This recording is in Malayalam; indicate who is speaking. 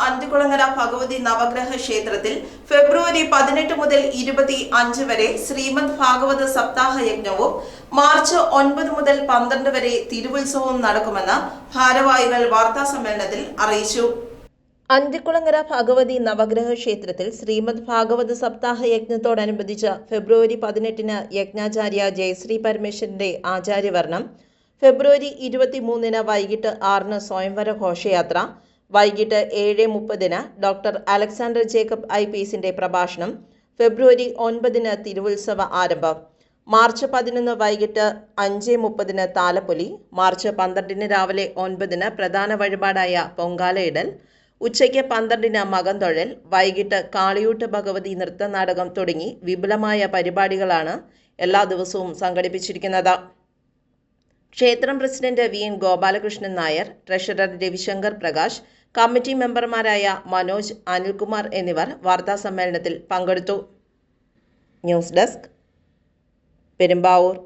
Speaker 1: അന്തികുളങ്ങര ഭഗവതി നവഗ്രഹ ക്ഷേത്രത്തിൽ ഫെബ്രുവരി പതിനെട്ട് മുതൽ ഇരുപത്തി അഞ്ച് വരെ ശ്രീമദ് ഭാഗവത സപ്താഹ യജ്ഞവും മാർച്ച് ഒൻപത് മുതൽ പന്ത്രണ്ട് വരെ തിരുവുത്സവവും നടക്കുമെന്ന് ഭാരവാഹികൾ വാർത്താ സമ്മേളനത്തിൽ അറിയിച്ചു. അന്തിക്കുളങ്ങര ഭഗവതി നവഗ്രഹ ക്ഷേത്രത്തിൽ ശ്രീമദ് ഭാഗവത സപ്താഹ യജ്ഞത്തോടനുബന്ധിച്ച് ഫെബ്രുവരി പതിനെട്ടിന് യജ്ഞാചാര്യ ജയശ്രീ പരമേശ്വരന്റെ ആചാര്യവർണം ഫെബ്രുവരി ഇരുപത്തിമൂന്നിന് വൈകിട്ട് ആറിന് സ്വയംവര ഘോഷയാത്ര വൈകിട്ട് ഏഴ് മുപ്പതിന് ഡോക്ടർ അലക്സാണ്ടർ ജേക്കബ് ഐ പീസിന്റെ പ്രഭാഷണം. ഫെബ്രുവരി ഒൻപതിന് തിരുവുത്സവ ആരംഭം. മാർച്ച് പതിനൊന്ന് വൈകിട്ട് അഞ്ച് മുപ്പതിന് താലപ്പൊലി. മാർച്ച് പന്ത്രണ്ടിന് രാവിലെ ഒൻപതിന് പ്രധാന വഴിപാടായ പൊങ്കാലയിടൽ. ഉച്ചയ്ക്ക് പന്ത്രണ്ടിന് മകന്തൊഴൽ. വൈകിട്ട് കാളിയൂട്ട് ഭഗവതി നൃത്തനാടകം തുടങ്ങി വിപുലമായ പരിപാടികളാണ് എല്ലാ ദിവസവും സംഘടിപ്പിച്ചിരിക്കുന്നത്. ക്ഷേത്രം president V N Gopalakrishnan Nair treasurer Ravishankar Prakash committee മെമ്പർമാരായ മനോജ് അനിൽകുമാർ എന്നിവർ വാർത്താസമ്മേളനത്തിൽ പങ്കെടുത്തു. News desk Perumbavoor.